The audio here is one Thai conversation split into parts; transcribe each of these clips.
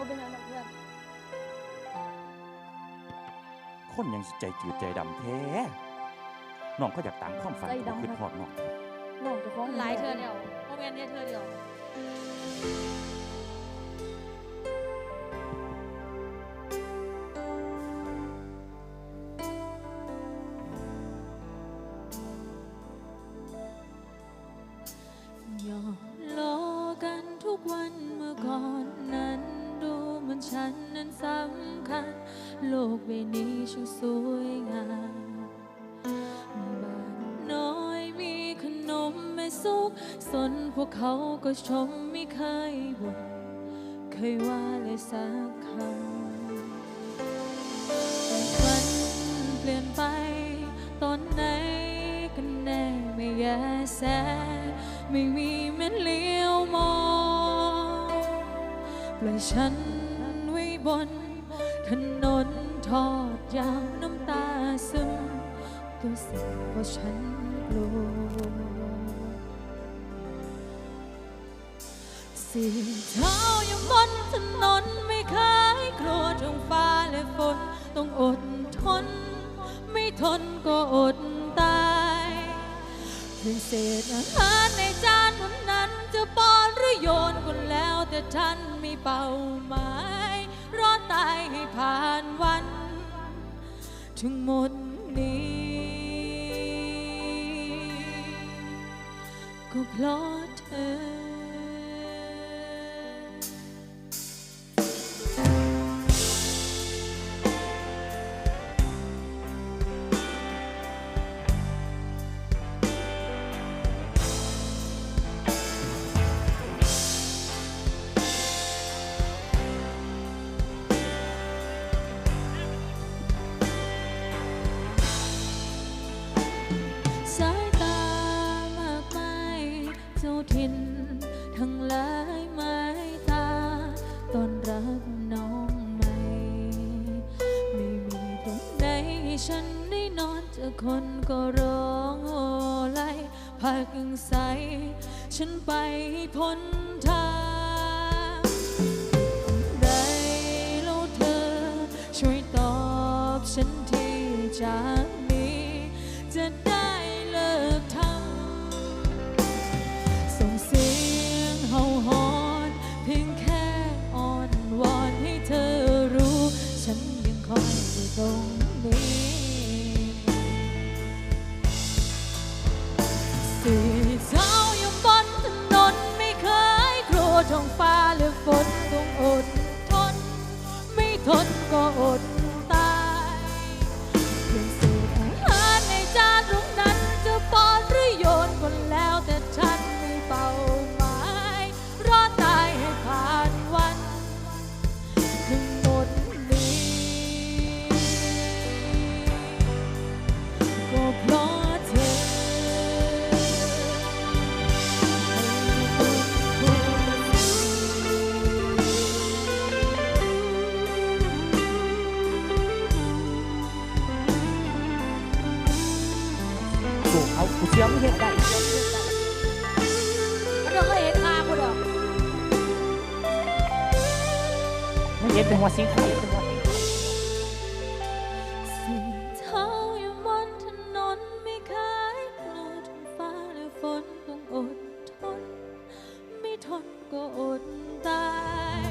บ่เป็นหยังดอกเพื่อน คนยังสิใจจืดใจดำแท้น้องเขาอยากตามความฝันตัวคือทอดน้องน้องเจ้าของหลายเธอเดียวโมเมนต์เนี่ยเธอเดียวหยอกล้อกันทุกวันเมื่อก่อนนั้น ดูเหมันฉันนั้นสำคัญ โลกใบนี้ช่างสวยงามบ้านน้อยมีขนมไม่สุขสนพวกเขาก็ชมไม่เคยบ่นเคยว่าเลยสักคำแต่มันเปลี่ยนไป ตอนไหนกันแน่ไม่แยแส ไม่มีแม้เลี้ยวมองปล่อยฉัน บน ถนนทอดยาวน้ำตาซึม ตัวสั่นเพราะฉันกลัวสีเท้าอยู่บนถนนไม่เคยกลัวท้งฟ้าและฝนต้องอดทน ไม่ทนก็อดตายเพียงเศษอาหารในจานเท่านั้นจะป้อนหรือโยนก็แล้วแต่ท่านมีเป้าหมายายให้ผ่านวัน ถึงหมดนี้ ก็เพราะเธอ เจ้าถิ่นทั้งหลายไม้ตาตอนรับน้องใหม่ ไม่มีตรงไหนให้ฉันได้นอนเจอคนก็ร้องโอไลพักใส ฉันไปพ้นทางได้แล้วเธอ ช่วยตอบฉันทีจากนี้จะได้ กูเอากูเชื่อมึงเห็นได้มันบ่เคยเห็นหน้ากูดอกมึงเห็นเป็นหัวสิงไทยเป็นหัวสิงไทยสิ่งเท้าอยู่บนถนนไม่เคยกลัวท้องฟ้าและฝนต้องอดทน ไม่ทนก็อดตาย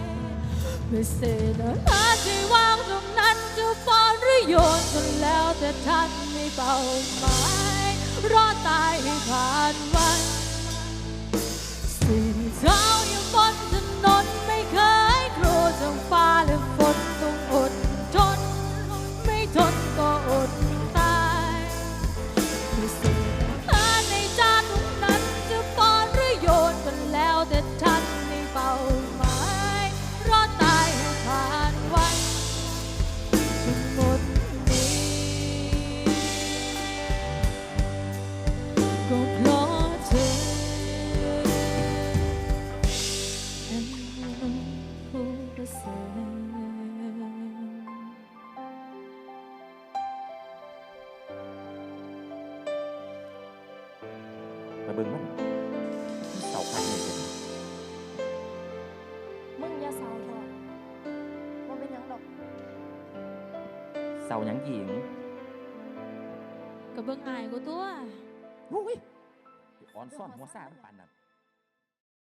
เมื่อเศษอาหารที่วางตรงนั้นจะป้อนหรือโยนก็แล้วแต่ท่านมีเป้าหมาย รอดตายให้ผ่านวันสิ่งเท้ายังบน ไปเบิ่งมันเสาพักนี่เป็มึงอย่าเศร้าเถอะว่าเป็นยังหรอกเสาหยังหญิงก็เบิ่งอายกูตัว อุ้ยอ่อนซ่อนหัวซ่ามันปานนั้น